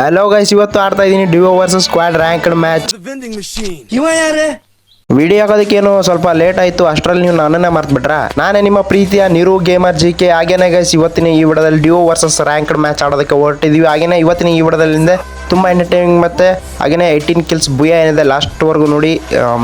Hello guys ಇವತ್ತು ಆಡ್ತಾ ಇದ್ದೀನಿ Divo versus squad ranked match. Video ಆಗೋದಕ್ಕೇನು ಸ್ವಲ್ಪ ಲೇಟ್ ಆಯ್ತು ಅಷ್ಟರಲ್ಲಿ ನೀವು ನನ್ನನ್ನೇ ಮರ್ತ್ಬಿಟ್ರ? ನಾನೇ ನಿಮ್ಮ ಪ್ರೀತಿಯ ನಿರು ಗೇಮರ್ ಜಿ ಕೆ ಹಾಗೇನೆ ಗೈಸ್ ಇವತ್ತಿನ ಈ ವಿಡದಲ್ಲಿ ಡಿವೋ ವರ್ಸಸ್ ರ್ಯಾಂಕ್ಡ್ ಮ್ಯಾಚ್ ಆಡೋದಕ್ಕೆ ಹೊರಟಿದೀವಿ. ಹಾಗೇನೆ ಇವತ್ತಿನ ಈ ವಿಡಿಯೋದಲ್ಲಿಂದ ತುಂಬಾ ಎಂಟರ್ಟೈನಿಂಗ್ ಮತ್ತೆ ಹಾಗೇನೆ ಏಯ್ಟೀನ್ ಕಿಲ್ಸ್ ಬುಯ ಏನಿದೆ ಲಾಸ್ಟ್ ವರ್ಗು ನೋಡಿ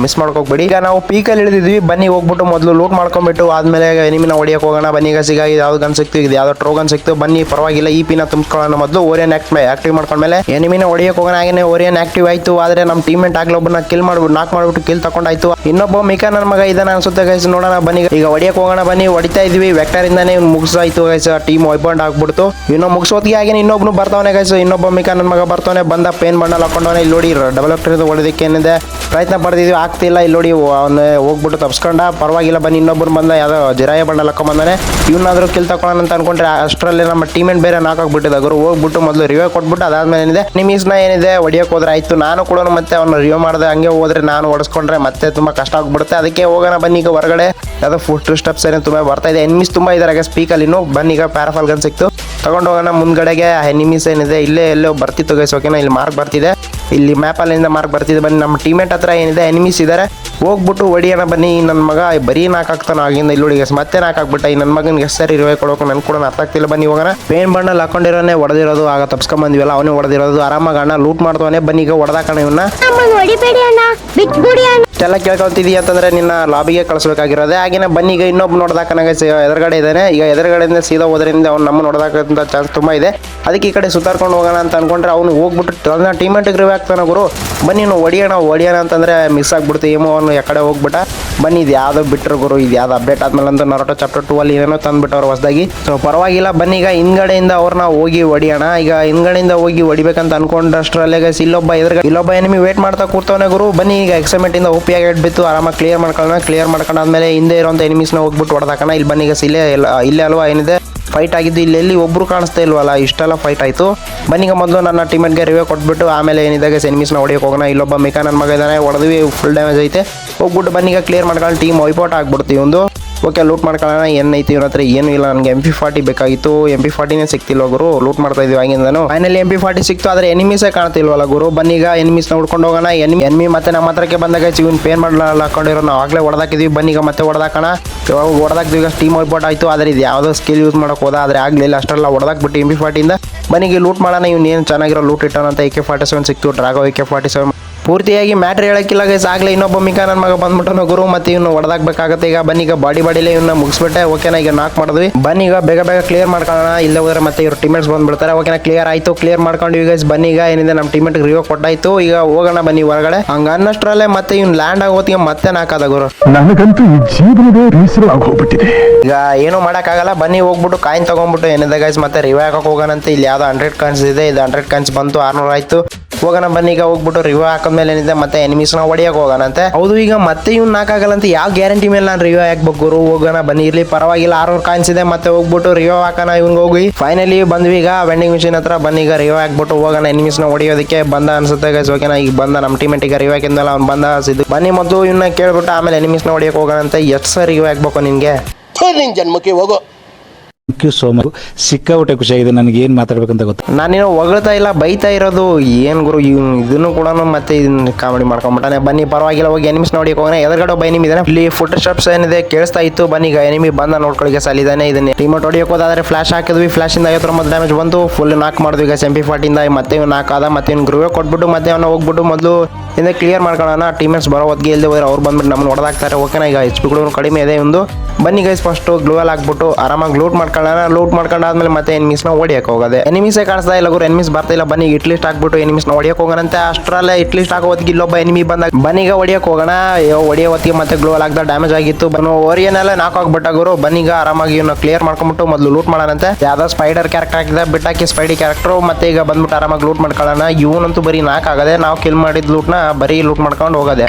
ಮಿಸ್ ಮಾಡ್ಕೋಬೇಡಿ. ಈಗ ನಾವು ಪೀಕಲ್ಲಿ ಇಳಿದಿದ್ವಿ, ಬನ್ನಿ ಹೋಗ್ಬಿಟ್ಟು ಮೊದಲು ಲೂಟ್ ಮಾಡ್ಕೊಂಡ್ಬಿಟ್ಟು ಆದ್ಮೇಲೆ ಎನಿಮಿನ ಹೊಡಿಯಕ್ಕೆ ಹೋಗೋಣ, ಬನ್ನಿ ಈಗ ಸಿಗ ಯಾವ್ದು ಗನ್ ಸಿಕ್ತು, ಇದು ಯಾವ್ದು ಟ್ರೋಗನ್ ಸಿಕ್ತು, ಬನ್ನಿ ಪರವಾಗಿಲ್ಲ ಈ ಪಿನ ತುಂಬಿಸ್ಕೊಳ್ಳೋಣ ಮೊದಲು ಓರಿಯನ್ ಆಕ್ಟ್ ಆಕ್ಟಿವ್ ಮಾಡ್ಕೊಂಡ್ಮೇಲೆ ಎನಿಮಿನ ಹೊಡಿಯಕ್ಕೆ ಹೋಗೋಣ, ಹಾಗೇನೆ ಓರಿಯನ್ ಆಕ್ಟಿವ್ ಆಯ್ತು, ಆದ್ರೆ ನಮ್ಮ ಟೀಮೆಂಟ್ ಆಗ್ಲೇ ಒಬ್ಬನ ಕಿಲ್ ಮಾಡ್ಬಿಟ್ಟು ನಾಕ್ ಮಾಡ್ಬಿಟ್ಟು ಕಿಲ್ ತಗೊಂಡಾಯ್ತು ಇನ್ನೊಬ್ಬ ಮಿಕಾ ನನ್ನ ಮಗ ಇದನ್ನ ಅನ್ಸುತ್ತೆ ಗೈಸ್ ನೋಡೋಣ, ಬನ್ನಿ ಈಗ ಹೊಡಿಯಕ್ಕೆ ಹೋಗೋಣ, ಬನ್ನಿ, ಹೊಡಿತಾ ಇದೀವಿ ವೆಕ್ಟರ್ ಇಂದಾನೆ ಮುಗಿಸಾಯ್ತು ಗೈಸ್ ಟೀಮ್ ವೈಪಾಯಿಂಟ್ ಆಗ್ಬಿಡ್ತು. ಇನ್ನು ಮುಗಿಸೋದ್ಗೆ ಹಾಗೆ ಇನ್ನೊಬ್ನು ಬರ್ತಾವನೆ ಗೈಸ್ ಇನ್ನೊಬ್ಬ ಮಿಕಾ ನನ್ನ ಮಗ ಬರ್ತಾವನೆ ಬಂದ ಪೇನ್ ಬಂಡಲ್ ಹಾಕೊಂಡವನೆ ಇಲ್ಲಿ ನೋಡಿ ಡಬಲ್ ಆಕ್ಟರ್ ಹೊಡೆದಕ್ಕೆ ಏನಿದೆ? ಪ್ರಯತ್ನ ಪಡ್ತಿದ್ವಿ, ಆಗ್ತಿಲ್ಲ. ಇಲ್ಲಿ ನೋಡಿ ಅವನು ಹೋಗ್ಬಿಟ್ಟು ತಪ್ಸ್ಕೊಂಡ. ಪರವಾಗಿಲ್ಲ, ಬನ್ನಿ ಇನ್ನೊಬ್ಬರು ಬಂದ ಯಾವುದೋ ಜಿರಾಯ ಬಂಡಲ್ ಹಾಕೊಂಬಂದಾನೆ ಇವನಾದ್ರೂ ಕಿಲ್ ತಕೊಳ್ಳೋಣ ಅಂತ ಅನ್ಕೊಂಡ್ರೆ ಅಷ್ಟರಲ್ಲಿ ನಮ್ಮ ಟೀಮೆಂಟ್ ಬೇರೆ ನಾಕ್ ಆಗ್ಬಿಟ್ಟಿದೆ. ಗುರು, ಹೋಗ್ಬಿಟ್ಟು ಮೊದಲು ರಿವ್ಯೂ ಕೊಟ್ಬಿಟ್ಟು ಅದಾದ್ಮೇಲೆ ಏನಿದೆ? ನಿಮಿಸ್ನ ಏನಿದೆ? ಹೊಡಿಯೋಕೆ ಹೋದ್ರೆ ಆಯ್ತು. ನಾನು ಕೂಡ ಮತ್ತೆ ಅವ್ನು ರಿವ್ಯೂ ಮಾಡಿದೆ, ಹಂಗೆ ಹೋದ್ರೆ ನಾನು ಹೊಡೆಸ್ಕೊಂಡ್ರೆ ಮತ್ತೆ ತುಂಬ ಕಷ್ಟ ಆಗ್ಬಿಡುತ್ತೆ. ಅದಕ್ಕೆ ಹೋಗೋಣ, ಬನ್ನಿ ಈಗ ಹೊರಗಡೆ. ಯಾವುದೋ ಫುಟ್ ಸ್ಟೆಪ್ಸ್ ಏನೋ ತುಂಬ ಬರ್ತಾ ಇದೆ. ಎನ್ಮಿಸ್ ತುಂಬಾ ಇದಾರೆ ಸ್ಪೀಕಲ್ಲಿ ಇನ್ನು ಬನ್ನಿ, ಈಗ ಪ್ಯಾರಾಫಾಲ್ ಗನ್ ಸಿಕ್ತು. ತಗೊಂಡು ಹೋಗೋಣ ಮುಂದ್ಗಡೆಗೆ ಎನಿಮಿಸ್ ಏನಿದೆ ಇಲ್ಲೇ ಎಲ್ಲೋ ಬರ್ತಿತ್ತು ಗೈಸ್ ಓಕೆನಾ ಇಲ್ಲಿ ಮಾರ್ಕ್ ಬರ್ತಿದೆ. ಇಲ್ಲಿ ಮ್ಯಾಪ್ ಅಲ್ಲಿಂದ ಮಾರ್ಕ್ ಬರ್ತಿದೆ ಬನ್ನಿ ನಮ್ಮ ಟೀಮೇಟ್ ಹತ್ರ ಏನಿದೆ ಎನಿಮಿಸ್ ಇದ್ದಾರೆ ಹೋಗ್ಬಿಟ್ಟು ಹೊಡಿಯೋಣ ಬನ್ನಿ ನನ್ನ ಮಗ ಬರೀ ನಾಕ್ ಹಾಕ್ತಾನ ಆಗಿಂದ ಇಲ್ಲಿ guys, ಮತ್ತೆ ನಾಕ್ ಹಾಕ್ಬಿಟ್ಟ ಈ ನನ್ನ ಮಗನಿಗೆ ಎಷ್ಟು ಸರಿ ಇರುವೆ ಕೊಡೋಕೆ ನನ್ ಕೂಡ ಅರ್ಥ ಆಗ್ತಿಲ್ಲ ಬನ್ನಿ ಹೋಗೋಣ. ಪೇನ್ ಬಣ್ಣಲ್ಲಿ ಹಾಕೊಂಡಿರೋನೆ ಹೊಡೆದಿರೋದು ಆಗ ತಪ್ಸ್ಕೊಂಡ್ ಬಂದಿವಲ್ಲ ಅವನೇ ಹೊಡೆದಿರೋದು. ಆರಾಮಾಗಿ ಲೂಟ್ ಮಾಡ್ತಾವನೆ ಬನ್ನಿ ಈಗ ಹೊಡೆದಾಕಣ ಇವನ್ನ ಇಷ್ಟೆಲ್ಲ ಕೇಳ್ಕೊಂತಿದೀಯ ಅಂತಂದ್ರೆ ನಿನ್ನ ಲಾಬಿಗೆ ಕಳಿಸ್ಬೇಕಾಗಿರೋದೇ. ಆಗಿನ ಬನ್ನಿ, ಈಗ ಇನ್ನೊಬ್ಬ ನೋಡ್ದಾಕನಾಗ ಎದುರುಗಡೆ ಇದ್ದಾನೆ. ಈಗ ಎದುರುಗಡೆಯಿಂದ ಸೀದಾ ಹೋದ್ರಿಂದ ಅವ್ನು ನಮ್ಮ ನೋಡ್ದಾಕಂತ ಚಾನ್ಸ್ ತುಂಬ ಇದೆ. ಅದಕ್ಕೆ ಈ ಕಡೆ ಸುತ್ತಾರ್ಕೊಂಡು ಹೋಗೋಣ ಅಂತ ಅನ್ಕೊಂಡ್ರೆ ಅವ್ನು ಹೋಗ್ಬಿಟ್ಟು ಅದನ್ನ ಟೀಮೆಂಟ್ಗೆ ರಿವ್ ಆಗ್ತಾನೆ ಗುರು. ಬನ್ನಿ ನೀವು ಹೊಡಿಯೋಣ ಹೊಡಿಯೋಣ ಅಂತಂದ್ರೆ ಮಿಸ್ ಆಗ್ಬಿಡ್ತು. ಏಮೋ ಅವನು ಯಾಕಡೆ ಹೋಗ್ಬಿಟ್ಟ. ಬನ್ನಿ, ಇದು ಯಾವ್ದು ಬಿಟ್ರು ಗುರು, ಇದು ಯಾವ್ದು ಅಪ್ಡೇಟ್ ಆದ್ಮೇಲೆ ಅಂತ ನರೋಟೋ ಚಾಪ್ಟರ್ ಟೂ ಅಲ್ಲಿ ಏನೋ ತಂದ್ಬಿಟ್ಟವ್ರು ಹೊಸದಾಗಿ. ಸೊ ಪರವಾಗಿಲ್ಲ, ಬನ್ನಿ, ಈಗ ಹಿಂದ್ಗಡೆಯಿಂದ ಅವ್ರನ್ನ ಹೋಗಿ ಹೊಡಿಯೋಣ. ಈಗ ಹಿಂದ್ಗಡೆಯಿಂದ ಹೋಗಿ ಹೊಡಿಬೇಕಂತ ಅನ್ಕೊಂಡಷ್ಟರಲ್ಲೇ ಗೈಸ್ ಇಲ್ಲೊಬ್ಬ ಎದುರುಗಡೆ ಇಲ್ಲೊಬ್ಬ ಎನಿಮಿ ವೇಟ್ ಮಾಡ್ತಾ ಕೂರ್ತವನೇ ಗುರು. ಬನ್ನಿ, ಈಗ ಎಕ್ಸೈಮೆಂಟ್ ಇಂದ ಓಪಿಯಾಗಿ ಇಟ್ಬಿತ್ತು ಆರಾಮಾಗಿ ಕ್ಲಿಯರ್ ಮಾಡ್ಕೊಳ್ಳೋಣ ಕ್ಲಿಯರ್ ಮಾಡ್ಕೊಂಡಾದ್ಮೇಲೆ ಹಿಂದೆ ಇರೋಂಥ ಎನಿಮಿಸ್ನ ಹೋಗ್ಬಿಟ್ಟು ಹೊಡೆದಾಕಣ. ಇಲ್ಲಿ ಬನ್ನಿ ಗೈಸ್ ಇಲ್ಲೇ ಇಲ್ಲ- ಇಲ್ಲೇ ಅಲ್ವಾ ಏನಿದೆ? ಫೈಟ್ ಆಗಿದ್ದು ಇಲ್ಲಿ ಎಲ್ಲಿ ಒಬ್ರು ಕಾಣಿಸ್ತಾ ಇಲ್ವಲ್ಲ? ಇಷ್ಟೆಲ್ಲ ಫೈಟ್ ಆಯ್ತು. ಬನ್ನಿಗ ಮೊದಲು ನನ್ನ ಟೀಮೆಟ್ಗೆ ರಿವ್ಯೂ ಕೊಟ್ಬಿಟ್ಟು ಆಮೇಲೆ ಏನಿದೆ ಎನಿಮಿಸ್ನ ಹೊಡಿಯೋಕೆ ಹೋಗೋಣ. ಇಲ್ಲೊಬ್ಬ ಮೆಕಾನನ್ ಮಗ ಇದ್ದಾನೆ ಹೊಡೆದ್ವಿ ಫುಲ್ ಡ್ಯಾಮೇಜ್ ಐತೆ. ಹೋಗ್ಬಿಟ್ಟು ಬನ್ನಿಗ ಕ್ಲಿಯರ್ ಮಾಡ್ಕೊಂಡು ಟೀಮ್ ವೈಪೌಟ್ ಆಗ್ಬಿಡ್ತೀವಿ ಒಂದು. ಓಕೆ ಲೂಟ್ ಮಾಡ್ಕೊಳ್ಳೋಣ. ಏನ್ ಐತಿ ಇವ್ರ ಹತ್ರ ಏನು ಇಲ್ಲ. ನನಗೆ ಎಂ ಪಿ ಫಾರ್ಟಿ ಬೇಕಾಗಿತ್ತು. ಎಂ ಪಿ ಫಾರ್ಟಿನೇ ಸಿಕ್ತಿಲ್ಲ ಗುರು. ಲೂಟ್ ಮಾಡ್ತಾ ಇದೀವಿ ಆಗಿಂದನು ಫೈನಲಿ ಎಂ ಪಿ ಫಾರ್ಟಿ ಸಿಕ್ತು, ಆದರೆ ಎನಿಮೀಸೇ ಕಾಣ್ತಿಲ್ವಲ್ಲ ಗುರು. ಬನ್ನೀಗ ಎನಿಮೀಸ್ನ ಹುಡ್ಕೊಂಡು ಹೋಗೋಣ. ಎನಿಮಿ ಎನಿಮಿ ಮತ್ತೆ ನಮ್ಮ ಹತ್ರಕ್ಕೆ ಬಂದಾಗ ಇವನ್ ಪೇನ್ ಮಾಡಲ್ಲ ಹಾಕೊಂಡಿರೋ ನಾವು ಆಗಲೇ ಹೊಡೆದಾಕಿದ್ವಿ. ಬನ್ನೀಗ ಮತ್ತೆ ಹೊಡೆದಾಕೋಣ. ಇವಾಗ ಈಗ ಟೀಮ್ ಔಟ್ಬೋಟ್ ಆಯಿತು. ಆದರೆ ಇದು ಯಾವುದೋ ಸ್ಕಿಲ್ ಯೂಸ್ ಮಾಡೋಕೆ ಹೋದ. ಆದರೆ ಆಗಲಿಲ್ಲ. ಅಷ್ಟೆಲ್ಲ ಹೊಡೆದಾಕ್ಬಿಟ್ಟು ಎಂ ಪಿ ಫಾರ್ಟಿಯಿಂದ ಬನ್ನಿಗೆ ಲೂಟ್ ಮಾಡೋಣ. ಇವ್ನು ಏನು ಚೆನ್ನಾಗಿರೋ ಲೂಟ್ ಇಟ್ಟೋಣ ಅಂತ ಎ ಕೆ ಫಾರ್ಟಿ ಸೆವೆನ್ ಸಿಕ್ತು. Drago A K forty seven ಪೂರ್ತಿಯಾಗಿ ಮ್ಯಾಟ್ರ್ ಹೇಳಕ್ಕಿಲ್ಲ ಗೈಸ್ ಆಗಲೇ ಇನ್ನೊಬ್ಬ ಮಿಕಾ ನನ್ನ ಮಗ ಬಂದ್ಬಿಟ್ಟು ಗುರು ಮತ್ತೆ ಇವನು ಹೊಡೆದಾಕ್ಬೇಕಾಗತ್ತೆ ಈಗ ಬನ್ನಿ ಈಗ ಬಾಡಿ ಬಾಡಿಲೇ ಇವನ್ನ ಮುಗಿಸ್ಬಿಟ್ಟೆ. ಓಕೆನಾ ಈಗ ನಾಕ್ ಮಾಡಿದ್ವಿ. ಬನ್ನಿ ಈಗ ಬೇಗ ಬೇಗ ಕ್ಲಿಯರ್ ಮಾಡ್ಕೊಳ್ಳೋಣ. ಇಲ್ಲ ಹೋದ್ರೆ ಮತ್ತೆ ಇವ್ರು ಟೀಮೇಟ್ಸ್ ಬಂದ್ಬಿಡ್ತಾರೆ. ಓಕೆನಾ ಕ್ಲಿಯರ್ ಆಯ್ತು ಕ್ಲಿಯರ್ ಮಾಡ್ಕೊಂಡು ಗೈಸ್ ಬನ್ನಿ ಈಗ ಏನಿದೆ ನಮ್ಮ ಟೀಮೇಟ್ ರಿವ್ಯೂ ಕೊಟ್ಟಾಯ್ತು. ಈಗ ಹೋಗೋಣ ಬನ್ನಿ ಹೊರಗಡೆ. ಹಂಗ ಅನ್ನಷ್ಟರಲ್ಲೇ ಮತ್ತೆ ಇವ್ನು ಲ್ಯಾಂಡ್ ಆಗೋತಿಗೆ ಮತ್ತೆ ನಾಕಾದ ಗುರು. ನನಗಂತೂ ಈ ಜೀವನವೇ ಬೇಸರವಾಗಿ ಹೋಗ್ಬಿಟ್ಟಿದೆ ಈಗ ಏನೂ ಮಾಡೋಕ್ಕಾಗಲ್ಲ. ಬನ್ನಿ ಹೋಗ್ಬಿಟ್ಟು ಕಾಯಿನ್ ತಗೊಂಡ್ಬಿಟ್ಟು ಏನಿದೆ ಗೈಸ್ ಮತ್ತೆ ರಿವ್ಯೂ ಹಾಕಕ್ಕೆ ಅಂತ ಇಲ್ಲಿ ಯಾವ್ದೋ ಹಂಡ್ರೆಡ್ ಕಾಯಿನ್ಸ್ ಇದೆ. ಇದು ಹಂಡ್ರೆಡ್ ಕಾಯಿನ್ಸ್ ಬಂತು ಆರ್ನೂರು ಆಯ್ತು. ಹೋಗೋಣ, ಬನ್ನಿ, ಈಗ ಹೋಗ್ಬಿಟ್ಟು ರಿವ್ಯೂ ಹಾಕಿದ್ಮೇಲೆ ಏನಿದೆ, ಮತ್ತೆ ಎನಿಮೀಸ್ನ ಹೋಗೋಣ ಹೋಗೋಣಂತೆ ಹೌದು, ಈಗ ಮತ್ತೆ ಇವ್ನು ನಾಕಾಗಲ್ಲ ಅಂತ ಯಾವ ಗ್ಯಾರಂಟಿ ಮೇಲೆ ನಾನು ರಿವ್ಯೂ ಹಾಕ್ಬೇಕು, ಗುರು? ಹೋಗೋಣ, ಬನ್ನಿ. ಇರ್ಲಿ, ಪರವಾಗಿಲ್ಲ, ಆರ್ನೂರು ಕಾಯಿನ್ಸ್ ಇದೆ, ಮತ್ತೆ ಹೋಗ್ಬಿಟ್ಟು ರಿವ್ಯೂ ಹಾಕೋಣ ಇವ್ನಿಗೆ ಹೋಗಿ. ಫೈನಲಿ ಬಂದ್ವಿ, ಈಗ ವೆಂಡಿಂಗ್ ಮಿಷಿನ್ ಹತ್ರ ಬನ್ನಿ, ಈಗ ರಿವ್ಯೂ ಹಾಕ್ಬಿಟ್ಟು ಹೋಗೋಣ. ಎನಿಮೀಸ್ನ ಹೊಡಿಯೋದಕ್ಕೆ ಬಂದ ಅನ್ಸುತ್ತೆ ಗೈಸ್ ಓಕೆನಾ ಈಗ ಬಂದ ನಮ್ಮ ಟೀಮೆಂಟ್ ಈಗ ರಿವ್ಯೂ ಹಾಕಿದ್ಮೇಲೆ ಅವ್ನು ಬಂದ ಸಿದ್ದು ಬನ್ನಿ, ಮತ್ತು ಇವನ್ನ ಕೇಳ್ಬಿಟ್ಟು ಆಮೇಲೆ ಎನಿಮೀಸ್ನ ಹೋಗೋಣ ಅಂತ. ಎಷ್ಟು ಸರ್ ರಿವ್ಯೂ ಹಾಕ್ಬೇಕು ನಿನಗೆ? ನಿನ್ ಜನ್ಮಕ್ಕೆ ಹೋಗೋ. ಥ್ಯಾಂಕ್ ಯು ಸೋ ಮಚ್ ಸಿಕ್ಕಾಬಿಟ್ಟೆ ಖುಷಿಯಾಗಿದೆ. ನನಗೆ ಏನು ಮಾತಾಡ್ಬೇಕಂತ ಗೊತ್ತು? ನಾನೇನು ಹೊಗಳ್ತಾ ಇಲ್ಲ, ಬೈತಾ ಇರೋದು. ಏನು ಗುರು, ಇವ್ನು ಇದನ್ನು ಕೂಡ ಮತ್ತೆ ಇದನ್ನ ಕಾಮಿಡಿ ಮಾಡ್ಕೊಂಬಿಟ್ಟಾನೆ. ಬನ್ನಿ, ಪರವಾಗಿಲ್ಲ, ಹೋಗಿ ಎನಿಮಿಸ್ ನೋಡಿ ಹೋಗೋಣ. ಎದುರುಗಡೆ ಒಬ್ಬ ಎನಿಮಿ ಇದಾನೆ. ಇಲ್ಲಿ ಫುಟ್ ಏನಿದೆ, ಕೇಳಿಸ್ತಾ ಇತ್ತು. ಬನ್ನಿ, ಈಗ ಎನಿಮಿ ಬಂದ ನೋಡ್ಕೊಳ್ಳಿ ಸಾಲಿದಾನೆ ಇದನ್ನ. ರಿಮೋಟ್ ಹೊಡಿಯೋಕೆ ಹೋದಾದ್ರೆ ಫ್ಲಾಶ್ ಹಾಕಿದ್ವಿ. ಫ್ಲಾಶ್ ಇಂದ ಐವತ್ತೊಂಬತ್ತು ಡ್ಯಾಮೇಜ್ ಬಂತು. ಫುಲ್ ನಾಕ್ ಮಾಡಿದ್ವಿ ಈಗ ಸೆಂಪಿ ಫಾರ್ಟಿಂದ ಮತ್ತೆ ನಾಕ್ ಆದ, ಮತ್ತೆ ಇವ್ನು ಗ್ರೂವೇ ಕೊಟ್ಬಿಟ್ಟು, ಮತ್ತೆ ಅವನ್ನ ಹೋಗ್ಬಿಟ್ಟು ಮೊದಲು ಇಂದ ಕ್ಲಿಯರ್ ಮಾಡ್ಕೊಳ್ಳೋಣ. ಟೀಮೇಟ್ಸ್ ಬರೋ ಹೊತ್ತಿಗೆ ಇಲ್ಲದೆ ಹೋದ್ರೆ ಅವ್ರು ಬಂದ್ಬಿಟ್ಟು ನಮ್ಮನ್ನು ಹೊಡೆದಾಕ್ತಾರೆ. ಓಕೆನಾ ಈಗ ಕೂಡ ಕಡಿಮೆ ಇದೆ. ಒಂದು ಬನ್ನಿ ಗೈಸ್ ಫಸ್ಟ್ ಗ್ಲೂವಲ್ ಹಾಕ್ಬಿಟ್ಟು ಆರಾಮಾಗಿ ಲೂಟ್ ಮಾಡ್ಕೊಳ್ಳೋಣ ಲೂಟ್ ಮಾಡ್ಕೊಂಡಾದ್ಮೇಲೆ ಮತ್ತೆ ಎನಿಮಿಸ್ನ ಹೊಡಿಯಕ್ಕೆ ಹೋಗೋದೆ. ಎನಿಮಿಸೇ ಕಾಣಿಸ್ತಾ ಇಲ್ಲ ಗುರು ಎನಿಮಿಸ್ ಬರ್ತಾ ಇಲ್ಲ. ಬನ್ನಿ ಇಟ್ಲಿಸ್ಟ್ ಹಾಕ್ಬಿಟ್ಟು ಎನಿಮಿಸ್ನ ಹೊಡಿಯಕ್ಕೆ ಹೋಗೋಣಂತೆ. ಅಷ್ಟರಲ್ಲೇ ಇಟ್ಲಿಸ್ಟ್ ಹಾಕೋ ಹೊತ್ತಿಗೆ ಇಲ್ಲೊಬ್ಬ ಎನಿಮಿ ಬಂದಾಗ, ಬನ್ನಿಗ ಹೊಡಿಯಕ್ಕೆ ಹೋಗೋಣ. ಹೊಡಿಯೋ ಹೊತ್ತಿಗೆ ಮತ್ತೆ ಗ್ಲೋ ಆಗ್ದ ಡ್ಯಾಮೇಜ್ ಆಗಿತ್ತು. ಬನ್ನು ಓರಿಯನ್ನೆಲ್ಲ ನಾಕ್ ಆಗ್ಬಿಟ್ಟ ಗುರು. ಬನ್ನಿಗ ಆರಾಮಾಗಿ ಇವನ್ನ ಕ್ಲಿಯರ್ ಮಾಡ್ಕೊಂಬಿಟ್ಟು ಮೊದಲು ಲೂಟ್ ಮಾಡೋಣಂತೆ. ಯಾವ್ದೋ ಸ್ಪೈಡರ್ ಕ್ಯಾರೆಕ್ಟರ್ ಹಾಕಿದ ಬಿಟ್ಟಾಕಿ ಸ್ಪೈಡಿ ಕ್ಯಾರೆಕ್ಟರ್ ಮತ್ತೆ ಈಗ ಬಂದ್ಬಿಟ್ಟು ಆರಾಮಾಗಿ ಲೂಟ್ ಮಾಡ್ಕೊಳ್ಳೋಣ. ಇವನಂತೂ ಬರೀ ನಾಕ್ ಆಗದೆ, ನಾವು ಕಿಲ್ ಮಾಡಿದ ಲೂಟ್ನ ಬರೀ ಲೂಟ್ ಮಾಡ್ಕೊಂಡು ಹೋಗೋದೆ.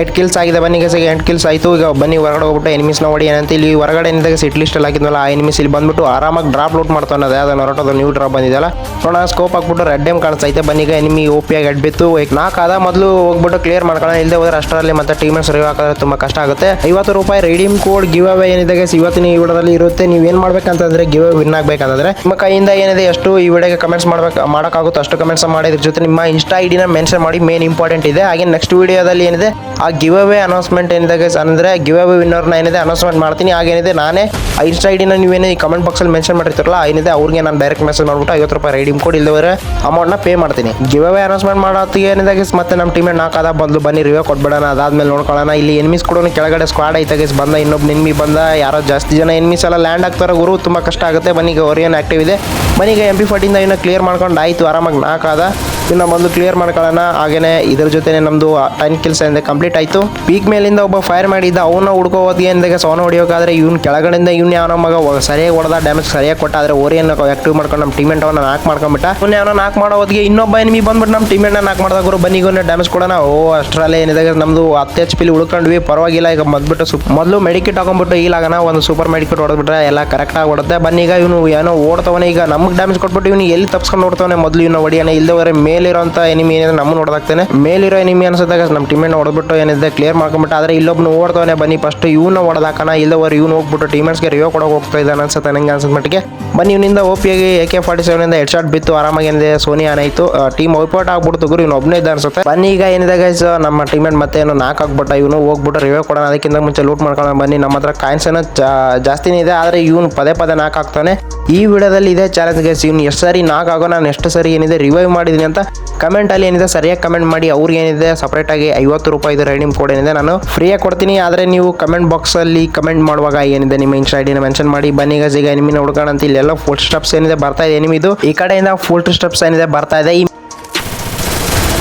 ಏಟ್ ಕಿಲ್ಸ್ ಆಗಿದೆ, ಬನ್ನಿ ಈಗ ಎಂಟು ಕಿಲ್ಸ್ ಆಯಿತು. ಈಗ ಬನ್ನಿ ಹೊರಗಡೆ ಹೋಗ್ಬಿಟ್ಟು ಎನಿಮಿಸ್ನ ನೋಡಿ ಏನಂತ ಇಲ್ಲಿ ಹೊರಗಡೆ ಏನಿದಾಗ ಏನಿದೆ ಸಿಟ್ ಲಿಸ್ಟ್ ಅಲ್ಲಿ ಹಾಕಿದ್ನಲ್ಲ, ಆ ಎನಿಮಿಸ್ ಇಲ್ಲಿ ಬಂದ್ಬಿಟ್ಟು ಆರಾಮಾಗಿ ಡ್ರಾಪ್ ಲೋಟ್ ಮಾಡ್ತಾನೆ ಅದೇ ಅದನ್ನ ಹೊರಟೋದು ನ್ಯೂ ಡ್ರಾಪ್ ಬಂದಿದೆಯಲ್ಲ. ನೋಡೋಣ ಸ್ಕೋಪ್ ಹಾಕ್ಬಿಟ್ಟು ರೆಡ್ ಡೇಮ್ ಕಾಣಿಸ್ತೈತೆ. ಈಗ ಎನಿಮಿ ಓಪಿಯಾಗಿ ಪಿ ಬಿತ್ತು. ಅಡ್ಬಿತ್ತು ನಾಲ್ಕು ಆದ ಮೊದಲು ಹೋಗ್ಬಿಟ್ಟು ಕ್ಲಿಯರ್ ಮಾಡ್ಕೊಳ್ಳೋಣ. ಇಲ್ಲದೆ ಹೋದ್ರೆ ಅಷ್ಟರಲ್ಲಿ ಮತ್ತೆ ಟೀಮೇಟ್ಸ್ ರಿವ್ ಹಾಕಿದ್ರೆ ತುಂಬಾ ಕಷ್ಟ ಆಗುತ್ತೆ. ಐವತ್ತು ರೂಪಾಯಿ ರಿಡೀಮ್ ಕೋಡ್ ಗಿವ್ ಅವೇ ಏನಿದೆ ಇವತ್ತು ಇವತ್ತಿನ ಈ ವಿಡಿಯೋದಲ್ಲಿ ಇರುತ್ತೆ. ನೀವು ಏನು ಮಾಡ್ಬೇಕಂತಂದ್ರೆ ಗಿವ್ ವಿನ್ ಆಗ್ಬೇಕಂತಂದ್ರೆ ನಿಮ್ಮ ಕೈಯಿಂದ ಏನಿದೆ, ಎಷ್ಟು ಈ ವಿಡಿಯೋಗೆ ಕಮೆಂಟ್ಸ್ ಮಾಡ್ಬೇಕು ಮಾಡೋಕ್ಕಾಗುತ್ತೆ ಅಷ್ಟು ಕಮೆಂಟ್ಸ್ ಮಾಡಿದ್ರ ಜೊತೆ ನಿಮ್ಮ ಇನ್ಸ್ಟಾ ಐಡಿನ ಮೆನ್ಷನ್ ಮಾಡಿ. ಮೇನ್ ಇಂಪಾರ್ಟೆಂಟ್ ಇದೆ. ಹಾಗೆ ನೆಕ್ಸ್ಟ್ ವಿಡಿಯೋದಲ್ಲಿ ಏನಿದೆ ಆ ಗಿವ್ ಅವೇ ಅನೌನ್ಸ್ಮೆಂಟ್ ಏನಿದೆ ಗೈಸ್ ಅಂದ್ರೆ ಗಿವ್ ಅವೇ ವಿನ್ನರ್ನ ಏನಿದೆ ಅನೌನ್ಸ್ಮೆಂಟ್ ಮಾಡ್ತೀನಿ. ಹಾಗೇನಿದೆ ನಾನೇ ಇನ್ಸ್ಟಾ ಐಡಿನ ನೀವೇನೇ ಈ ಕಮೆಂಟ್ ಬಾಕ್ಸಲ್ಲಿ ಮೆನ್ಷನ್ ಮಾಡಿರ್ತೀರಲ್ಲ ಏನಿದೆ, ಅವ್ರಿಗೆ ನಾನು ಡೈರೆಕ್ಟ್ ಮೆಸೇಜ್ ಮಾಡ್ಬಿಟ್ಟು ಐವತ್ತು ರೂಪಾಯಿ ರೈಡಿಂಗ್ ಕೋಡ್ ಇಲ್ಲದವರೆ ಅಮೌಂಟ್ನ ಪೇ ಮಾಡ್ತೀನಿ. ಗಿವ್ ಅವೇ ಅನೌನ್ಸ್ಮೆಂಟ್ ಮಾಡೋತ್ತಿಗೆ ಏನಿದೆ ಗೈಸ್ ಮತ್ತೆ ನಮ್ಮ ಟೀಮೇ ಆದ, ಬಂದು ಬನ್ನಿ ರಿವ್ಯೂ ಕೊಟ್ಬಿಡೋಣ, ಅದಾದ್ಮೇಲೆ ನೋಡ್ಕೊಳ್ಳೋಣ. ಇಲ್ಲಿ ಎನ್ಮಿಸ್ ಕೂಡ ಕೆಳಗಡೆ ಸ್ಕ್ವಾಡ್ ಐತೆ ಗೈಸ್ ಬಂದ ಇನ್ನೊಬ್ಬ ಎನಿಮಿ ಬಂದ, ಯಾರೋ ಜಾಸ್ತಿ ಜನ ಎನ್ಮಿಸ್ ಎಲ್ಲ ಲ್ಯಾಂಡ್ ಆಗ್ತಾರೆ ಗುರು. ತುಂಬ ಕಷ್ಟ ಆಗುತ್ತೆ. ಬನ್ನಿಗೆ ಓರಿಯನ್ ಆಕ್ಟಿವ್ ಇದೆ. ಬನ್ನಿಗೆ ಎಂ ಪಿ ಫೋರ್ಟಿಂದ ಇನ್ನು ಕ್ಲಿಯರ್ ಮಾಡ್ಕೊಂಡು ಆಯಿತು, ಆರಾಮಾಗಿ ಆದ. ಇನ್ನು ಬಂದು ಕ್ಲಿಯರ್ ಮಾಡ್ಕೊಳ್ಳೋಣ. ಹಾಗೇನೆ ಇದ್ರ ಜೊತೆ ನಮ್ಮದು ಟೈನ್ ಕಿಲ್ಸ್ ಏನಿದೆ ಕಂಪ್ಲೀಟ್ ಆಯಿತು. ಪೀಕ್ ಮೇಲಿಂದ ಒಬ್ಬ ಫೈರ್ ಮಾಡಿದ್ದ. ಅವನ್ನ ಹುಡುಕೋ ಹೊತ್ತಿಗೆ ಅಂದಾಗ ಸೋನ ಹೊಡಿಯೋಕಾದ್ರೆ ಇವ್ನು ಕೆಳಗಡೆಯಿಂದ ಇವ್ನು ಯಾವ ಮಗ ಸರಿಯಾಗಿ ಹೊಡೆದ ಡ್ಯಾಮೇಜ್ ಸರಿಯಾಗಿ ಕೊಟ್ಟ ಆದರೆ ಓರಿಯನ್ನು ಆಕ್ಟಿವ್ ಮಾಡ್ಕೊಂಡು ನಮ್ಮ ಟೀಮೆಂಟ್ ಅವನ್ನ ನಾಕ್ ಮಾಡ್ಕೊಂಬಿಟ್ಟ ಇವ್ನ ಯಾವ ನಾಕ್ ಮಾಡೋ ಹೊತ್ತಿಗೆ ಇನ್ನೊಬ್ಬ ಎನಿಮಿ ಬಂದ್ಬಿಟ್ಟು ನಮ್ಮ ಟೀಮೆಂಟ್ನ ನಾಕ್ ಮಾಡಿದಾಗ ಬನ್ನಿಗೂ ಡ್ಯಾಮೇಜ್ ಕೊಡೋಣ. ಓ, ಅಷ್ಟರಲ್ಲೇ ಏನಿದಾಗ ನಮ್ದು ಹತ್ತು ಎಚ್ ಪಿಲಿ ಉಳ್ಕೊಂಡ್ವಿ. ಪರವಾಗಿಲ್ಲ, ಈಗ ಮದ್ಬಿಟ್ಟು ಸುಪ್ ಮೊದಲು ಮೆಡಿಕಿಟ್ ಹಾಕೊಂಡ್ಬಿಟ್ಟು ಈಲಾಗನ ಒಂದು ಸೂಪರ್ ಮೆಡಿಕಿಟ್ ಹೊಡೆದ್ಬಿಟ್ರೆ ಎಲ್ಲ ಕರೆಕ್ಟಾಗಿ ಹೊಡುತ್ತೆ. ಬನ್ನಿ ಈಗ ಇವನು ಏನೋ ಓಡ್ತವನೇ. ಈಗ ನಮ್ಗೆ ಡ್ಯಾಮೇಜ್ ಕೊಟ್ಬಿಟ್ಟು ಇವನು ಎಲ್ಲಿ ತಪ್ಸ್ಕೊಂಡು ಓಡ್ತಾವನೆ ಮೊದಲು ಇವನು ಹೊಡಿಯೋಣ. ಇಲ್ಲದವರೆ ಮೇಲಿರೋಂಥ ಎನಿಮಿ ಏನಿದೆ ನಮ್ಮನ್ನು ಹೊಡೆದಾಗ್ತಾನೆ ಮೇಲಿರೋ ಎನಿಮಿ ಅನ್ಸಿದಾಗ ನಮ್ಮ ಟೀಮೆಂಟ್ ಹೊಡೆದ್ಬಿಟ್ಟು ಏನಿದೆ ಕ್ಲಿಯರ್ ಮಾಡ್ಕೊಂಬಿಟ್ಟು ಆದರೆ ಇಲ್ಲೊಬ್ನು ಓಡ್ತಾವನೆ ಬನ್ನಿ ಫಸ್ಟ್ ಇವನ್ನ ಹೊಡೆದಾಕನ ಇಲ್ಲದವರು ಇವ್ನು ಹೋಗ್ಬಿಟ್ಟು ಟೀಮರ್ಸ್ಗೆ ರಿಯೋ ಕೊಡೋಕೆ ಹೋಗ್ತಾ ಇದ್ದಾನೆ ಅನ್ಸುತ್ತೆ ನನಗೆ ಅನ್ಸುತ್ತೆ ಮಟ್ಟಿಗೆ. ಬನ್ನಿ ಇವನಿಂದ ಓ ಪಿ ಆಗಿ ಎ ಕೆ ಫಾರ್ಟಿ ಇಂದ ಹೆಡ್ ಶಾಟ್ ಬಿತ್ತು, ಆರಾಮಾಗಿ ಏನಿದೆ, ಸೋನಿ ಆನಾಯ್ತು ಟೀಮ್ ಔಟ್ ಆಗ್ಬಿಡ್ತು ಗುರು, ಇವ್ನು ಒಬ್ಬನೇ ಇದ್ದ ಅನ್ಸುತ್ತೆ. ಬನ್ನಿ ಈಗ ಏನಿದೆ ಗೈಸ್ ನಮ್ಮ ಟೀಮೇಟ್ ಮತ್ತೆ ಏನು ನಾಕ್ ಆಗ್ಬಿಟ್ಟ, ಇವನು ಹೋಗ್ಬಿಟ್ಟು ರಿವ್ಯೂ ಕೊಡೋಣ. ಅದಕ್ಕಿಂತ ಮುಂಚೆ ಲೂಟ್ ಮಾಡ್ಕೊಳ್ಳೋಣ, ಬನ್ನಿ. ನಮ್ಮ ಹತ್ರ ಕಾಯಿನ್ಸ್ ಏನೋ ಜಾಸ್ತಿನೇ ಇದೆ, ಆದರೆ ಇವನು ಪದೇ ಪದೇ ನಾಕ್ ಆಗ್ತಾನೆ ಈ ವಿಡಿಯೋದಲ್ಲಿ ಇದೆ ಚಾಲೆಂಜ್ ಗೈಸ್ ಇವ್ನು ಎಷ್ಟು ಸರಿ ನಾಕ್ ಆಗೋ, ನಾನು ಎಷ್ಟು ಸರಿ ಏನಿದೆ ರಿವೈವ್ ಮಾಡಿದ್ದೀನಿ ಅಂತ ಕಮೆಂಟಲ್ಲಿ ಏನಿದೆ, ಸರಿಯಾಗಿ ಕಮೆಂಟ್ ಮಾಡಿ. ಅವ್ರಿಗೆ ಏನಿದೆ ಸಪ್ರೇಟಾಗಿ ಐವತ್ತು ರೂಪಾಯಿದು ರೈಡಿಂಗ್ ಕೋಡ್ ಏನಿದೆ, ನಾನು ಫ್ರೀಯಾಗಿ ಕೊಡ್ತೀನಿ. ಆದರೆ ನೀವು ಕಮೆಂಟ್ ಬಾಕ್ಸಲ್ಲಿ ಕಮೆಂಟ್ ಮಾಡುವಾಗ ಏನಿದೆ, ನಿಮ್ಮ ಇನ್ಸ್ಟಾ ಐಡಿನ ಮೆನ್ಷನ್ ಮಾಡಿ. ಬನ್ನಿ ಗಜಿಗೆ ಎನಿಮಿನ ಹುಡ್ಕೋಣ ಅಂತ ಇಲ್ಲೆಲ್ಲ ಫುಲ್ ಸ್ಟೆಪ್ಸ್ ಏನಿದೆ ಬರ್ತಾ ಇದೆ ಎನಿಮಿದು ಈ ಕಡೆಯಿಂದ ಫುಲ್ ಸ್ಟೆಪ್ಸ್ ಏನಿದೆ ಬರ್ತಾ ಇದೆ.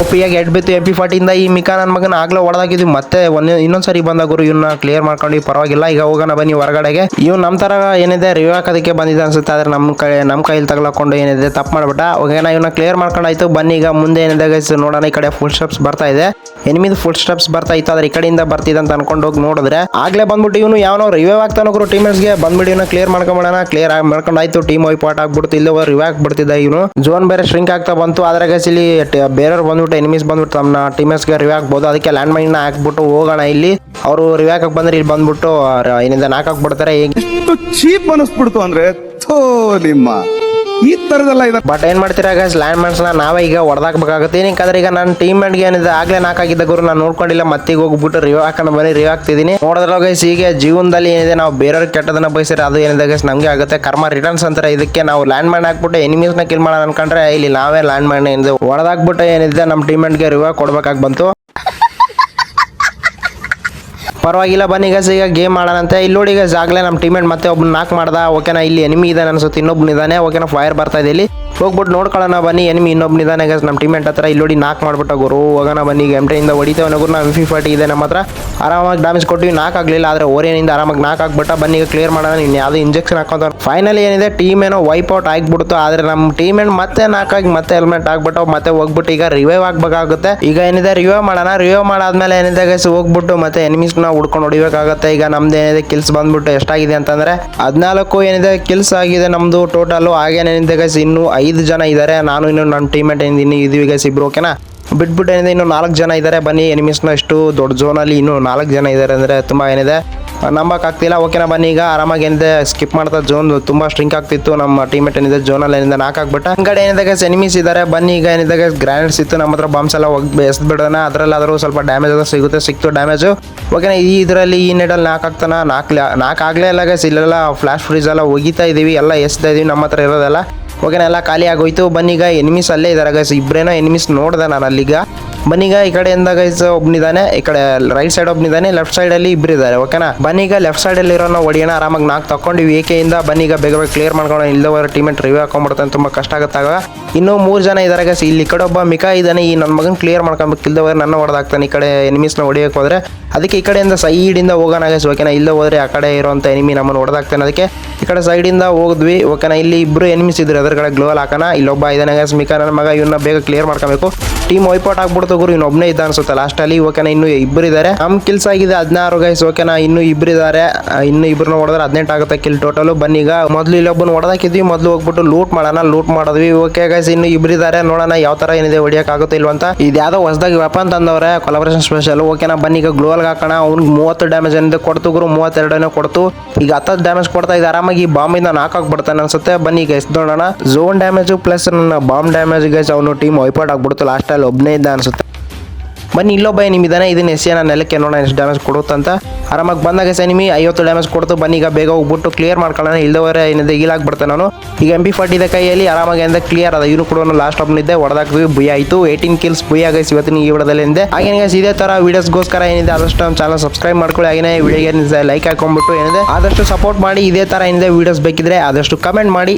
ಒಪ್ಪಿಯಾಗಿ ಎಡ್ ಬಿತ್ತು, ಎಂ ಪಿ ಫಾರ್ಟಿಯಿಂದ ಈ ಮಿಕಾ ನನ್ನ ಮಗನ ಆಗ್ಲೇ ಹೊಡೆದಾಗಿದ್ವಿ ಮತ್ತೆ ಒಂದೇ ಇನ್ನೊಂದ್ ಸರಿ ಬಂದ ಗುರು ಇವನ್ನ ಕ್ಲಿಯರ್ ಮಾಡ್ಕೊಂಡು ಪರವಾಗಿಲ್ಲ, ಈಗ ಹೋಗೋಣ ಬನ್ನಿ ಹೊರಗಡೆಗೆ. ಇವ್ ನಮ್ಮ ತರ ಏನಿದೆ ರಿವ್ಯೂ ಹಾಕೋದಕ್ಕೆ ಬಂದಿದೆ ಅನ್ಸುತ್ತೆ. ಆದ್ರೆ ನಮ್ಮ ಕೈ ನಮ್ಮ ಕೈಯಲ್ಲಿ ತಗ್ಲಾಕೊಂಡು ಏನಿದೆ, ತಪ್ಪು ಮಾಡ್ಬಿಟ್ಟ. ಓಕೆನಾ ಇವನ್ನ ಕ್ಲಿಯರ್ ಮಾಡ್ಕೊಂಡಾಯ್ತು. ಬನ್ನಿ, ಈಗ ಮುಂದೆ ಏನಿದೆ ಗೈಸ್ ನೋಡೋಣ, ಈ ಕಡೆ ಫುಲ್ ಸ್ಟೆಪ್ಸ್ ಬರ್ತಾ ಇದೆ. ಎನಿಮಿದು ಫುಲ್ ಸ್ಟೆಪ್ಸ್ ಬರ್ತಾ ಇತ್ತು, ಆದ್ರೆ ಈ ಕಡೆಯಿಂದ ಬರ್ತಿದೆ ಅಂತ ಅನ್ಕೊಂಡು ಹೋಗಿ ನೋಡಿದ್ರೆ, ಆಗ್ಲೇ ಬಂದ್ಬಿಟ್ಟು ಇವನು ಯಾವ ರಿವ್ಯೂ ಆಗ್ತಾನೋ ಗುರು ಟೀಮರ್ಸ್ಗೆ ಬಂದ್ಬಿಟ್ಟು ಇವನ್ನ ಕ್ಲಿಯರ್ ಮಾಡ್ಕೊಂಬಿಡೋಣ ಕ್ಲಿಯರ್ ಆಗಿ ಮಾಡ್ಕೊಂಡಾಯ್ತು ಟೀಮ್ ವೈಪಾಟ್ ಆಗ್ಬಿಡ್ತು, ಇಲ್ಲೇ ರಿವ್ಯೂ ಆಗ್ಬಿಡ್ತಿದ್ದ ಇವನು. ಜೋನ್ ಬೇರೆ ಶ್ರಿಂಕ್ ಆಗ್ತಾ ಬಂತು, ಆದ್ರೆ ಗೈಸ್ ಇಲ್ಲಿ ಬೇರೆಯವ್ರು ಬೇರೆಯವ್ರು ಬಂದ್ಬಿಟ್ಟು ಎನಿಮೀಸ್ ಬಂದ್ಬಿಟ್ಟು ನಮ್ಮ ಟೀಮರ್ಸ್ಗೆ ರಿವ್ಯಾಕ್ ಆಗ್ಬೋದು ಅದಕ್ಕೆ ಲ್ಯಾಂಡ್ ಮೈನ್ ಹಾಕ್ಬಿಟ್ಟು ಹೋಗೋಣ ಇಲ್ಲಿ. ಅವರು ರಿವ್ಯಾಕ್ ಬಂದ್ರೆ ಇಲ್ಲಿ ಬಂದ್ಬಿಟ್ಟು ಏನಿಂದ ನಾಕ್ ಹಾಕ್ಬಿಡ್ತಾರೆ. ಚೀಪ್ ಅನಿಸ್ಬಿಡ್ತು ಅಂದ್ರೆ ನಿಮ್ಮ. ಈ ತರದಲ್ಲ ಇದೆ. ಬಟ್ ಏನ್ ಮಾಡ್ತೀರಾ ಗೈಸ್ ಲ್ಯಾಂಡ್ನ ನಾವೇ ಈಗ ಹೊಡೆದಾಕ್ಬೇಕಾಗುತ್ತೆ ಏನಕ್ಕಂದ್ರೆ ಈಗ ನನ್ನ ಟೀಮ್ಗೆ ಏನಿದೆ, ಆಗ್ಲೇ ನಾಲ್ಕಾಗಿದ್ದ ಗುರು ನಾನು ನೋಡ್ಕೊಂಡಿಲ್ಲ, ಮತ್ತೆ ಹೋಗ್ಬಿಟ್ಟು ರಿವ್ ಹಾಕೊಂಡು ಬನ್ನಿ ರಿವ್ ಹಾಕ್ತಿದ್ದೀನಿ ನೋಡಿದ್ರೆ ಗೈಸ್ ಹೀಗೆ ಜೀವನದಲ್ಲಿ ಏನಿದೆ, ನಾವು ಬೇರೆಯವ್ರ ಕೆಟ್ಟದನ್ನ ಬಯಸಿದ್ರೆ ಅದು ಏನಿದೆ ಗೈಸ್ ನಮಗೆ ಆಗುತ್ತೆ. ಕರ್ಮ ರಿಟರ್ನ್ಸ್ ಅಂತಾರೆ. ಇದಕ್ಕೆ ನಾವು ಲ್ಯಾಂಡ್ ಮ್ಯಾನ್ ಹಾಕ್ಬಿಟ್ಟು ಎನಿಮೀಸ್ನ ಕಿಲ್ ಮಾಡೋಣ ಅನ್ಕೊಂಡ್ರೆ, ಇಲ್ಲಿ ನಾವೇ ಲ್ಯಾಂಡ್ ಮ್ಯಾನ್ ಏನಿದೆ ಹೊಡೆದಾಕ್ಬಿಟ್ಟು ಏನಿದೆ ನಮ್ಮ ಟೀಮ್ಗೆ ರಿವ್ ಕೊಡ್ಬೇಕಾಗಿ ಬಂತು. ಪರವಾಗಿಲ್ಲ ಬನ್ನಿ ಗಸ್ ಈಗ ಗೇಮ್ ಮಾಡೋಣಂತೆ ಇಲ್ಲಿ ನೋಡಿ ಈಗ ಜಾಗಲೇ ನಮ್ಮ ಟೀಮೇಟ್ ಮತ್ತೆ ಒಬ್ಬನ ನಾಕ್ ಮಾಡ್ದ. ಓಕೆನಾ ಇಲ್ಲಿ ಎನಿಮಿ ಇದಾನೆ ಅನ್ಸುತ್ತೆ ಇನ್ನೊಬ್ಬನಿದ್ದಾನೆ ಓಕೆನಾ ಫೈರ್ ಬರ್ತಾ ಇದೆ ಇಲ್ಲಿ. ಹೋಗ್ಬಿಟ್ಟು ನೋಡ್ಕೊಳ್ಳೋಣ ಬನ್ನಿ ಎನಿಮಿ ಇನ್ನೊಬ್ಬ ನಿಧಾನ ನಮ್ಮ ಟೀಮೇಟ್ ಹತ್ರ. ಇಲ್ಲೋಡಿ ನಾಕ್ ಮಾಡ್ಬಿಟ್ಟ ಗುರು. ಹೋಗೋಣ ಬನ್ನಿ, ಈಗ ಇಂದ ಹೊಡಿತೇವೆ ಗುರು. ನಾವು ಫಿ ಫಾರ್ಟಿ ಇದೆ ನಮ್ಮ ಹತ್ರ. ಆರಾಮಾಗಿ ಡ್ಯಾಮೇಜ್ ಕೊಟ್ಟಿವಿ ನಾಕ್ ಆಗಲಿಲ್ಲ, ಆದರೆ ಓರೇನಿಂದ ಆರಾಮಾಗಿ ನಾಕ್ ಆಗ್ಬಿಟ್ಟ. ಬನ್ನಿ, ಈಗ ಕ್ಲಿಯರ್ ಮಾಡೋಣ ಇನ್ನು ಯಾವುದೇ ಇಂಜೆಕ್ಷನ್ ಹಾಕೊಂತ ಫೈನಲಿ ಏನಿದೆ ಟೀಮ್ ಏನೋ ವೈಪ್ ಔಟ್ ಆಗಿಬಿಡ್ತು, ಆದರೆ ನಮ್ಮ ಟೀಮ್ ಏನು ಮತ್ತೆ ನಾಕಾಗಿ ಮತ್ತೆ ಹೆಲ್ಮೆಟ್ ಆಗ್ಬಿಟ್ಟು, ಮತ್ತೆ ಹೋಗ್ಬಿಟ್ಟು ಈಗ ರಿವೈವ್ ಆಗಬೇಕಾಗುತ್ತೆ. ಈಗ ಏನಿದೆ ರಿವೈವ್ ಮಾಡೋಣ. ರಿವೈವ್ ಮಾಡಾದ್ಮೇಲೆ ಏನಿದೆ ಗೈಸ್ ಹೋಗ್ಬಿಟ್ಟು ಮತ್ತೆ ಎನಿಮಿಸ್ನ ಹುಡ್ಕೊಂಡು ಹೊಡಿಬೇಕಾಗುತ್ತೆ. ಈಗ ನಮ್ದು ಏನಿದೆ ಕಿಲ್ಸ್ ಬಂದ್ಬಿಟ್ಟು ಎಷ್ಟಾಗಿದೆ ಅಂತಂದ್ರೆ, ಹದಿನಾಲ್ಕು ಏನಿದೆ ಕಿಲ್ಸ್ ಆಗಿದೆ ನಮ್ದು ಟೋಟಲ್ ಹಾಗೇನೇನಿದೆ ಗೈಸ್ ಇನ್ನು ಐದು ಜನ ಇದ್ದಾರೆ ನಾನು ಇನ್ನು ನನ್ನ ಟೀಮೇಟ್ ಇನ್ನು ಇದೀವಿ ಗೈಸ್ ಇಬ್ರು ಓಕೆನಾ ಬಿಟ್ಬಿಟ್ಟು ಏನಿದೆ, ಇನ್ನು ನಾಲ್ಕು ಜನ ಇದ್ದಾರೆ ಬನ್ನಿ ಎನಿಮಿಸ್ನ ಎಷ್ಟು ದೊಡ್ಡ ಝೋನಲ್ಲಿ ಇನ್ನು ನಾಲ್ಕು ಜನ ಇದ್ದಾರೆ ಅಂದರೆ ತುಂಬ ಏನಿದೆ. ನಂಬಕ್ಕಾಗ್ತಿಲ್ಲ ಓಕೆನಾ ಬನ್ನಿ, ಈಗ ಆರಾಮಾಗಿ ಏನಿದೆ ಸ್ಕಿಪ್ ಮಾಡ್ತಾ ಜೋನ್ ತುಂಬ ಸ್ಟ್ರಿಂಕ್ ಆಗ್ತಿತ್ತು. ನಮ್ಮ ಟೀಮೇಟ್ ಏನಿದೆ ಝೋನಲ್ಲಿ ಏನಿದೆ ನಾಲ್ಕು ಆಗ್ಬಿಟ್ಟ. ಹಂಗಡೆ ಏನಿದೆ ಗೈಸ್ ಎನಿಮಿಸ್ ಇದ್ದಾರೆ ಬನ್ನಿ, ಈಗ ಏನಿದೆ ಗೈಸ್ ಗ್ರಾನೇಡ್ಸ್ ಇತ್ತು. ನಮ್ಮ ಹತ್ರ ಬಾಂಬ್ಸ್ ಎಲ್ಲ ಹೋಗಿ ಎಸ್ಬಿಡೋಣ ಅದರಲ್ಲಾದರೂ ಸ್ವಲ್ಪ ಡ್ಯಾಮೇಜ್ ಅದು ಸಿಗುತ್ತೆ, ಸಿಕ್ತು ಡ್ಯಾಮೇಜು ಓಕೆನಾ ಈ ಇದರಲ್ಲಿ ಈ ನೆಡಲ್ಲಿ ನಾಲ್ಕು ಆಗ್ತಾನ? ನಾಲ್ಕು ನಾಲ್ಕು ಆಗಲೇ ಇಲ್ಲ ಗೈಸ್ ಇಲ್ಲೆಲ್ಲ ಫ್ಲಾಶ್ ಫ್ರೀಸ್ ಎಲ್ಲ ಒಗಿತಾ ಇದ್ದೀವಿ ಎಲ್ಲ ಎಸ್ತಾ ಇದ್ದೀವಿ ನಮ್ಮ ಹತ್ರ ಇರೋದೆಲ್ಲ. ಓಕೆನಾ ಎಲ್ಲ ಖಾಲಿ ಆಗೋಯ್ತು. ಈಗ ಎನಿಮಿಸ್ ಅಲ್ಲೇ ಇದಾರೆ ಗೈಸ್ ಇಬ್ರೇನೋ ಎನಿಮಿಸ್ ನೋಡ್ದೆ ನಾನು ಅಲ್ಲಿಗ. ಬನ್ನೀಗ ಈ ಕಡೆಯಿಂದ ಗೈಸ್ ಒಬ್ನಿದಾನೆ, ಈ ಕಡೆ ರೈಟ್ ಸೈಡ್ ಒಬ್ನಿದಾನೆ ಲೆಫ್ಟ್ ಸೈಡ್ ಅಲ್ಲಿ ಇದ್ದಾರೆ ಓಕೆನಾ ಬನ್ನಿಗ ಲೆಫ್ಟ್ ಸೈಡ್ ಅಲ್ಲಿ ಇರೋ ಆರಾಮಾಗಿ ನಾಕ್ ತಕೊಂಡಿವಿ ಏಕೆಯಿಂದ ಬನ್ನಿಗ ಬೇಗ ಬೇಗ ಕ್ಲಿಯರ್ ಮಾಡ್ಕೊಂಡು ಇಲ್ಲದವರ ಟೀಮೆಂಟ್ ರಿವ್ಯೂ ಹಾಕೊಂಡ್ಬಿಡ್ತಾನೆ, ತುಂಬಾ ಕಷ್ಟ ಆಗುತ್ತಾಗ ಇನ್ನೂ ಮೂರು ಜನ ಇದ್ದಾರೆ ಗೈಸ್ ಇಲ್ಲಿ ಕಡೆ ಒಬ್ಬ ಮಿಕಾ ಇದ್ದಾನೆ ಈ ನನ್ನ ಮಗನ್ ಕ್ಲಿಯರ್ ಮಾಡ್ಕೊಬೇಕು. ಇಲ್ದವರೆ ನನ್ನ ಹೊಡೆದಾಗ್ತಾನೆ ಈ ಕಡೆ ಎನಿಮೀಸ್ನ ಹೊಡಿಯೋಕೆ ಹೋದ್ರೆ. ಅದಕ್ಕೆ ಈ ಕಡೆಯಿಂದ ಸೈಡಿಂದ ಹೋಗೋಣ ಗೈಸ್ ಓಕೆನಾ ಇಲ್ಲ ಹೋದ್ರೆ ಆ ಕಡೆ ಇರುವಂತ ಎನಿಮಿ ನಮ್ಮನ್ನು ಹೊಡೆದಾಗ್ತಾನೆ ಅದಕ್ಕೆ. ಈ ಕಡೆ ಸೈಡಿಂದ ಹೋದ್ವಿ ಓಕೆನಾ ಇಲ್ಲಿ ಇಬ್ರು ಎನಿಮಿಸ್ ಇದ್ರು ಅದರ ಕಡೆ ಗ್ಲೋಲ್ ಹಾಕೋಣ. ಇಲ್ಲೊಬ್ಬ ಇದ್ದಾನೆ ಗೈಸ್ ಮಿಕಾ ನನ್ನ ಮಗ ಇವನ್ನ ಬೇಗ ಕ್ಲಿಯರ್ ಮಾಡ್ಕೊಬೇಕು. ಟೀಮ್ ವೈಪೌಟ್ ಆಗ್ಬಿಡ್ತು ಗುರು ಇನ್ನು ಒಬ್ಬನೇ ಇದ್ದ ಅನ್ಸುತ್ತೆ. ಲಾಸ್ಟ್ ಅಲ್ಲಿ ಓಕೆನಾ ಇನ್ನು ಇಬ್ಬರು ಇದ್ದಾರೆ ನಮ್ ಕಿಲ್ಸ್ ಆಗಿದೆ, ಹದಿನಾರು ಗೈಸ್ ಓಕೆನಾ ಇನ್ನು ಇಬ್ರು ಇದಾರೆ. ಇನ್ನು ಇಬ್ರನ್ನ ಹೊಡೆದ್ರೆ ಹದಿನೆಂಟು ಆಗುತ್ತೆ ಕಿಲ್ ಟೋಟಲ್ ಬನ್ನಿ ಈಗ, ಮೊದಲು ಇಲ್ಲೊಬ್ಬನ ಹೊಡೆದಾಕಿದ್ವಿ, ಮೊದಲು ಹೋಗ್ಬಿಟ್ಟು ಲೂಟ್ ಮಾಡೋಣ ಲೂಟ್ ಮಾಡಿದ್ವಿ. ಓಕೆ ಗೈಸ್ ಇನ್ನು ಇಬ್ರು ಇದಾರೆ. ನೋಡೋಣ ಯಾವ ತರ ಏನಿದೆ, ಹೊಡಿಯಕ್ ಆಗುತ್ತೆ ಇಲ್ವಂತ ಅಂತ. ಇದ್ಯಾವುದೋ ಹೊಸದಾಗಿ ವೆಪನ್ ತಂದವ್ರೆ ಕೊಲಾಬ್ರೇಷನ್ ಸ್ಪೆಷಲ್ ಓಕೆನಾ ಬನ್ನಿ ಈಗ ಗ್ಲೋಲ್ಗೆ ಹಾಕೋಣ. ಅವ್ನಿಗೆ ಮೂವತ್ತು ಡ್ಯಾಮೇಜ್ ಏನಿದೆ ಕೊಡ್ತು ಗುರು, ಮೂವತ್ತೆರಡನೇ ಕೊಡ್ತು. ಈಗ ಹತ್ತತ್ತು ಡ್ಯಾಮೇಜ್ ಕೊಡ್ತಾ ಇದೆ ಆರಾಮಾಗಿ ಬಾಂಬಿಂದ ನಾಕಾಕ್ ಬಿಡ್ತಾನೆ ಅನ್ಸುತ್ತೆ. ಬನ್ನಿ ಈಗ ನೋಡೋಣ. ಝೋನ್ ಡ್ಯಾಮೇಜ್ ಪ್ಲಸ್ ನನ್ನ ಬಾಂಬ್ ಡ್ಯಾಮೇಜ್ ಗೈಸ್ ಅವನು ಟೀಮ್ ವೈಪೌಟ್ ಆಗ್ಬಿಡ್ತು. ಲಾಸ್ಟಲ್ಲಿ ಒಬ್ಬನೇ ಇದ್ದ ಅನ್ಸುತ್ತೆ. ಬನ್ನಿ ಇಲ್ಲೊಬ್ಬ ನಿಮ್ಮಿದಾನೆ ಇದನ್ನ ಎಸ್ ನಾನು ನೆಲಕ್ಕೆ ನೋಡೋಣ ಎಷ್ಟು ಡ್ಯಾಮೇಜ್ ಕೊಡುತ್ತಂತ. ಆರಾಮಾಗಿ ಬಂದಾಗ ಎನಿಮಿ ಐವತ್ತು ಡ್ಯಾಮೇಜ್ ಕೊಡ್ತು. ಬನ್ನಿ, ಈಗ ಬೇಗ ಹೋಗ್ಬಿಟ್ಟು ಕ್ಲಿಯರ್ ಮಾಡ್ಕೊಳ್ಳೋಣ. ಇಲ್ದವರೆ ಏನಿದೆ ಈಲಾಗ್ಬಿಡ್ತೆ ನಾನು. ಈಗ ಎಂ ಪಿ ಫಾರ್ಟಿ ಕೈಯಲ್ಲಿ, ಆರಾಮಾಗಿ ಅಂದ್ರೆ ಕ್ಲಿಯರ್ ಅದ. ಇವರು ಕೂಡ ಲಾಸ್ಟ್ ಒಬ್ಬನಿದ್ದೆ ಹೊಡೆದಾಕ್ವಿ ಭಯ ಆಯಿತು. ಏಯ್ಟೀನ್ ಕಿಲ್ಸ್ ಭಯ ಆಗೈಸ್ ಇವತ್ತಿನ ಈ ವಿಡಿಯೋದಲ್ಲಿ ಇದೆ ಹಾಗೆ guys, ಇದೇ ಥರ ವೀಡಿಯೋಸ್ಗೋಸ್ಕರ ಏನಿದೆ, ಆದಷ್ಟು ನಮ್ಮ ಚಾನಲ್ ಸಬ್ಸ್ಕ್ರೈಬ್ ಮಾಡ್ಕೊಳ್ಳಿ. ವಿಡಿಯೋ ವಿಡಿಯೋಗೆ ಲೈಕ್ ಹಾಕೊಂಡ್ಬಿಟ್ಟು ಏನಿದೆ, ಆದಷ್ಟು ಸಪೋರ್ಟ್ ಮಾಡಿ. ಇದೇ ಥರ ಏನಿದೆ ವೀಡಿಯೋಸ್ ಬೇಕಿದ್ರೆ ಆದಷ್ಟು ಕಮೆಂಟ್ ಮಾಡಿ.